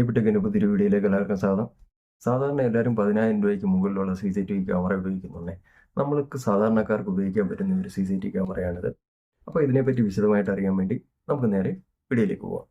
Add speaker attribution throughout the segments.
Speaker 1: എവിടെയൊക്കെ പുതിയൊരു വീഡിയോയിലേക്ക് എല്ലാവർക്കും സാധനം. സാധാരണ എല്ലാവരും പതിനായിരം രൂപയ്ക്ക് മുകളിലുള്ള C C T V camera ഉപയോഗിക്കുന്നുണ്ട്. നമ്മൾക്ക് സാധാരണക്കാർക്ക് ഉപയോഗിക്കാൻ പറ്റുന്ന ഒരു സി സി ടി ക്യാമറയാണിത് അപ്പോൾ ഇതിനെപ്പറ്റി വിശദമായിട്ട് അറിയാൻ വേണ്ടി നമുക്ക് നേരെ വീഡിയോയിലേക്ക് പോവാം.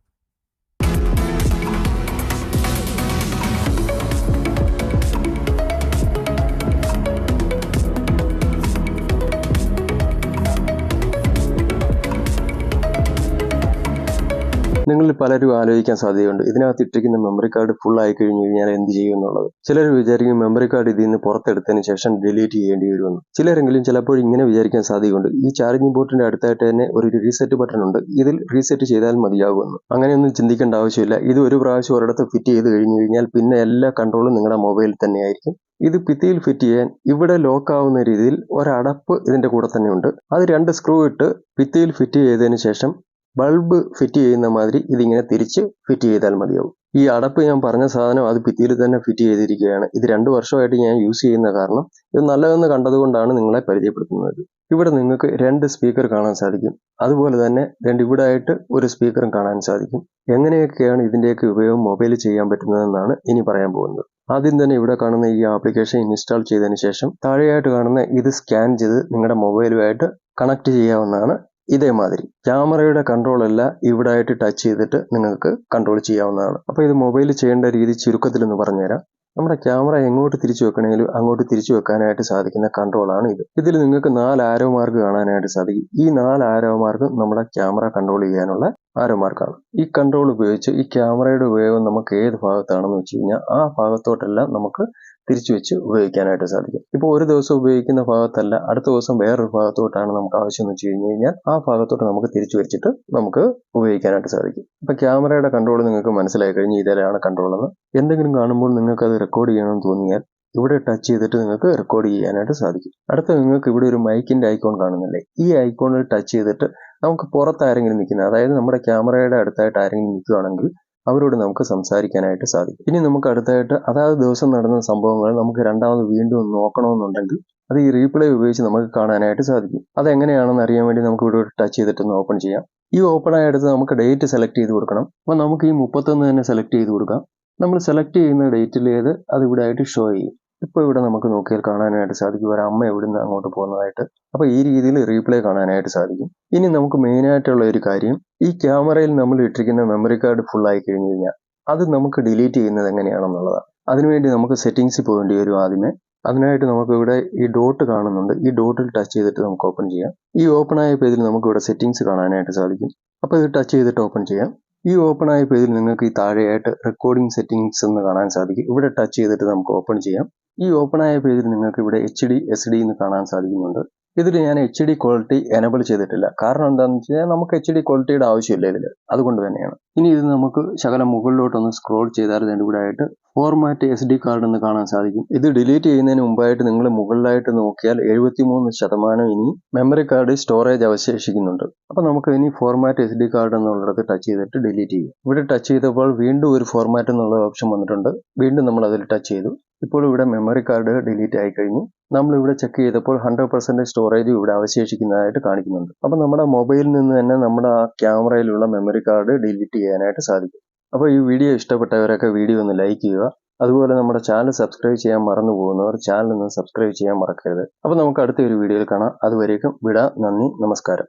Speaker 1: നിങ്ങളിൽ പലരും ആലോചിക്കാൻ സാധ്യതയുണ്ട്. ഇതിനകത്ത് ഇട്ടിരിക്കുന്ന മെമ്മറി കാർഡ് ഫുൾ ആയി കഴിഞ്ഞു കഴിഞ്ഞാൽ എന്ത് ചെയ്യും എന്നുള്ളത്. ചിലർ വിചാരിക്കും മെമ്മറി കാർഡ് ഇതിൽ നിന്ന് പുറത്തെടുത്തതിന് ശേഷം ഡിലീറ്റ് ചെയ്യേണ്ടി വരുമെന്ന്. ചിലരെങ്കിലും ചിലപ്പോൾ ഇങ്ങനെ വിചാരിക്കാൻ സാധ്യതയുണ്ട്. ഈ ചാർജിംഗ് ബോർഡിന്റെ അടുത്തായിട്ട് തന്നെ ഒരു റീസെറ്റ് ബട്ടൺ ഉണ്ട്. ഇതിൽ റീസെറ്റ് ചെയ്താൽ മതിയാകുമെന്ന്. അങ്ങനെയൊന്നും ചിന്തിക്കേണ്ട ആവശ്യമില്ല. ഇത് ഒരു പ്രാവശ്യം ഒരിടത്ത് ഫിറ്റ് ചെയ്ത് കഴിഞ്ഞു കഴിഞ്ഞാൽ പിന്നെ എല്ലാ കൺട്രോളും നിങ്ങളുടെ മൊബൈലിൽ തന്നെയായിരിക്കും ഇത് ഭിത്തിയിൽ ഫിറ്റ് ചെയ്യാൻ ഇവിടെ ലോക്ക് ആവുന്ന രീതിയിൽ ഒരടപ്പ് ഇതിന്റെ കൂടെ തന്നെ ഉണ്ട്. അത് രണ്ട് സ്ക്രൂ ഇട്ട് ഭിത്തിയിൽ ഫിറ്റ് ചെയ്തതിന് ശേഷം ബൾബ് ഫിറ്റ് ചെയ്യുന്ന മാതിരി ഇതിങ്ങനെ തിരിച്ച് ഫിറ്റ് ചെയ്താൽ മതിയാവും. ഈ അടപ്പ് ഞാൻ പറഞ്ഞ സാധനം അത് ഭിത്തിയിൽ തന്നെ ഫിറ്റ് ചെയ്തിരിക്കുകയാണ്. ഇത് രണ്ട് വർഷമായിട്ട് ഞാൻ യൂസ് ചെയ്യുന്ന കാരണം ഇത് നല്ലതെന്ന് കണ്ടതുകൊണ്ടാണ് നിങ്ങളെ പരിചയപ്പെടുത്തുന്നത്. ഇവിടെ നിങ്ങൾക്ക് രണ്ട് സ്പീക്കർ കാണാൻ സാധിക്കും. അതുപോലെ തന്നെ രണ്ട് ഇവിടെ ആയിട്ട് ഒരു സ്പീക്കറും കാണാൻ സാധിക്കും. എങ്ങനെയൊക്കെയാണ് ഇതിന്റെയൊക്കെ ഉപയോഗം മൊബൈലിൽ ചെയ്യാൻ പറ്റുന്നതെന്നാണ് ഇനി പറയാൻ പോകുന്നത്. ആദ്യം തന്നെ ഇവിടെ കാണുന്ന ഈ ആപ്ലിക്കേഷൻ ഇൻസ്റ്റാൾ ചെയ്തതിന് ശേഷം താഴെയായിട്ട് കാണുന്ന ഇത് സ്കാൻ ചെയ്ത് നിങ്ങളുടെ മൊബൈലുമായിട്ട് കണക്ട് ചെയ്യാവുന്നതാണ് ഇതേമാതിരി. ക്യാമറയുടെ കൺട്രോൾ അല്ല ഇവിടെ ആയിട്ട് ടച്ച് ചെയ്തിട്ട് നിങ്ങൾക്ക് കൺട്രോൾ ചെയ്യാവുന്നതാണ്. അപ്പോൾ ഇത് മൊബൈൽ ചെയ്യേണ്ട രീതി ചുരുക്കത്തിൽ എന്ന് പറഞ്ഞുതരാം. നമ്മുടെ ക്യാമറ എങ്ങോട്ട് തിരിച്ചു വെക്കണമെങ്കിലും അങ്ങോട്ട് തിരിച്ചു വെക്കാനായിട്ട് സാധിക്കുന്ന കൺട്രോളാണ് ഇത്. ഇതിൽ നിങ്ങൾക്ക് നാല് ആരോ മാർക്ക് കാണാനായിട്ട് സാധിക്കും. ഈ നാല് ആരോ മാർക്ക് നമ്മുടെ ക്യാമറ കൺട്രോൾ ചെയ്യാനുള്ള ആരോ മാർക്കാണ് ഈ കൺട്രോൾ ഉപയോഗിച്ച് ഈ ക്യാമറയുടെ ഉപയോഗം നമുക്ക് ഏത് ഭാഗത്താണെന്ന് വെച്ച് കഴിഞ്ഞാൽ ആ ഭാഗത്തോട്ടെല്ലാം നമുക്ക് തിരിച്ചു വെച്ച് ഉപയോഗിക്കാനായിട്ട് സാധിക്കും. ഇപ്പോൾ ഒരു ദിവസം ഉപയോഗിക്കുന്ന ഭാഗത്തല്ല അടുത്ത ദിവസം വേറൊരു ഭാഗത്തോട്ടാണ് നമുക്ക് ആവശ്യം എന്ന് വെച്ച് കഴിഞ്ഞ് കഴിഞ്ഞാൽ ആ ഭാഗത്തോട്ട് നമുക്ക് തിരിച്ചു വെച്ചിട്ട് നമുക്ക് ഉപയോഗിക്കാനായിട്ട് സാധിക്കും. ഇപ്പൊ ക്യാമറയുടെ കൺട്രോൾ നിങ്ങൾക്ക് മനസ്സിലായി കഴിഞ്ഞ് ഇതിലാണ് കൺട്രോൾ എന്ന്. എന്തെങ്കിലും കാണുമ്പോൾ നിങ്ങൾക്ക് അത് റെക്കോർഡ് ചെയ്യണമെന്ന് തോന്നിയാൽ ഇവിടെ ടച്ച് ചെയ്തിട്ട് നിങ്ങൾക്ക് റെക്കോർഡ് ചെയ്യാനായിട്ട് സാധിക്കും. അടുത്ത നിങ്ങൾക്ക് ഇവിടെ ഒരു മൈക്കിന്റെ ഐക്കോൺ കാണുന്നില്ലേ? ഈ ഐക്കോണിൽ ടച്ച് ചെയ്തിട്ട് നമുക്ക് പുറത്ത് ആരെങ്കിലും നിൽക്കുന്നത് അതായത് നമ്മുടെ ക്യാമറയുടെ അടുത്തായിട്ട് ആരെങ്കിലും നിൽക്കുകയാണെങ്കിൽ അവരോട് നമുക്ക് സംസാരിക്കാനായിട്ട് സാധിക്കും. ഇനി നമുക്ക് അടുത്തായിട്ട് അതാത് ദിവസം നടന്ന സംഭവങ്ങൾ നമുക്ക് രണ്ടാമത് വീണ്ടും നോക്കണമെന്നുണ്ടെങ്കിൽ അത് ഈ റീപ്ലേ ഉപയോഗിച്ച് നമുക്ക് കാണാനായിട്ട് സാധിക്കും. അതെങ്ങനെയാണെന്ന് അറിയാൻ വേണ്ടി നമുക്ക് ഇവിടെ ടച്ച് ചെയ്തിട്ടൊന്ന് ഓപ്പൺ ചെയ്യാം. ഈ ഓപ്പൺ ആയ അടുത്ത് നമുക്ക് ഡേറ്റ് സെലക്ട് ചെയ്ത് കൊടുക്കണം. അപ്പോൾ നമുക്ക് ഈ മുപ്പത്തൊന്ന് തന്നെ സെലക്ട് ചെയ്ത് കൊടുക്കാം. നമ്മൾ സെലക്ട് ചെയ്യുന്ന ഡേറ്റിലേത് ഇവിടെ ആയിട്ട് ഷോ ചെയ്യും. ഇപ്പോൾ ഇവിടെ നമുക്ക് നോക്കിയാൽ കാണാനായിട്ട് സാധിക്കും. ഒരു അമ്മ എവിടുന്ന് അങ്ങോട്ട് പോകുന്നതായിട്ട്. അപ്പോൾ ഈ രീതിയിൽ റീപ്ലേ കാണാനായിട്ട് സാധിക്കും. ഇനി നമുക്ക് മെയിനായിട്ടുള്ള ഒരു കാര്യം ഈ ക്യാമറയിൽ നമ്മൾ ഇട്ടിരിക്കുന്ന മെമ്മറി കാർഡ് ഫുൾ ആയി കഴിഞ്ഞു കഴിഞ്ഞാൽ അത് നമുക്ക് ഡിലീറ്റ് ചെയ്യുന്നത് എങ്ങനെയാണെന്നുള്ളതാണ്. അതിനുവേണ്ടി നമുക്ക് സെറ്റിങ്സിൽ പോകേണ്ടി വരും ആദ്യമേ. അതിനായിട്ട് നമുക്ക് ഇവിടെ ഈ ഡോട്ട് കാണുന്നുണ്ട്. ഈ ഡോട്ടിൽ ടച്ച് ചെയ്തിട്ട് നമുക്ക് ഓപ്പൺ ചെയ്യാം. ഈ ഓപ്പൺ ആയ പേജിൽ നമുക്ക് ഇവിടെ സെറ്റിങ്സ് കാണാനായിട്ട് സാധിക്കും. അപ്പോൾ ഇത് ടച്ച് ചെയ്തിട്ട് ഓപ്പൺ ചെയ്യാം. ഈ ഓപ്പൺ ആയ പേജിൽ നിങ്ങൾക്ക് ഈ താഴെയായിട്ട് റെക്കോർഡിംഗ് സെറ്റിംഗ്സ് എന്ന് കാണാൻ സാധിക്കും. ഇവിടെ ടച്ച് ചെയ്തിട്ട് നമുക്ക് ഓപ്പൺ ചെയ്യാം. ഈ ഓപ്പൺ ആയ പേജിൽ നിങ്ങൾക്ക് ഇവിടെ എച്ച് ഡി എസ് ഡി എന്ന് കാണാൻ സാധിക്കുന്നുണ്ട്. ഇതിൽ ഞാൻ എച്ച് ഡി ക്വാളിറ്റി എനബിൾ ചെയ്തിട്ടില്ല. കാരണം എന്താണെന്ന് വെച്ച് കഴിഞ്ഞാൽ നമുക്ക് എച്ച് ഡി ക്വാളിറ്റിയുടെ ആവശ്യമില്ല ഇതിൽ അതുകൊണ്ട് തന്നെയാണ്. ഇനി ഇത് നമുക്ക് ശകലം മുകളിലോട്ടൊന്ന് സ്ക്രോൾ ചെയ്താൽ ഇതിന്റെ കൂടെ ആയിട്ട് ഫോർമാറ്റ് എസ് ഡി കാർഡ് എന്ന് കാണാൻ സാധിക്കും. ഇത് ഡിലീറ്റ് ചെയ്യുന്നതിന് മുമ്പായിട്ട് നിങ്ങൾ മുകളിലായിട്ട് നോക്കിയാൽ എഴുപത്തിമൂന്ന് ശതമാനം ഇനി മെമ്മറി കാർഡ് സ്റ്റോറേജ് അവശേഷിക്കുന്നുണ്ട്. അപ്പോൾ നമുക്ക് ഇനി ഫോർമാറ്റ് എസ് ഡി കാർഡ് എന്നുള്ളത് ടച്ച് ചെയ്തിട്ട് ഡിലീറ്റ് ചെയ്യും. ഇവിടെ ടച്ച് ചെയ്തപ്പോൾ വീണ്ടും ഒരു ഫോർമാറ്റ് എന്നുള്ള ഓപ്ഷൻ വന്നിട്ടുണ്ട്. വീണ്ടും നമ്മൾ അതിൽ ടച്ച് ചെയ്തു. ഇപ്പോൾ ഇവിടെ മെമ്മറി കാർഡ് ഡിലീറ്റ് ആയി കഴിഞ്ഞു. നമ്മൾ ഇവിടെ ചെക്ക് ചെയ്തപ്പോൾ ഹൺഡ്രഡ് പെർസെന്റേജ് സ്റ്റോറേജ് ഇവിടെ അവശേഷിക്കുന്നതായിട്ട് കാണിക്കുന്നുണ്ട്. അപ്പോൾ നമ്മുടെ മൊബൈലിൽ നിന്ന് തന്നെ നമ്മുടെ ആ ക്യാമറയിലുള്ള മെമ്മറി കാർഡ് ഡിലീറ്റ് ചെയ്യാനായിട്ട് സാധിക്കും. അപ്പോൾ ഈ വീഡിയോ ഇഷ്ടപ്പെട്ടവരൊക്കെ വീഡിയോ ഒന്ന് ലൈക്ക് ചെയ്യുക. അതുപോലെ നമ്മുടെ ചാനൽ സബ്സ്ക്രൈബ് ചെയ്യാൻ മറന്നു പോകുന്നവർ ചാനൽ ഒന്ന് സബ്സ്ക്രൈബ് ചെയ്യാൻ മറക്കരുത്. അപ്പോൾ നമുക്ക് അടുത്ത ഒരു വീഡിയോയിൽ കാണാം. അതുവരേക്കും വിടാം നന്ദി നമസ്കാരം.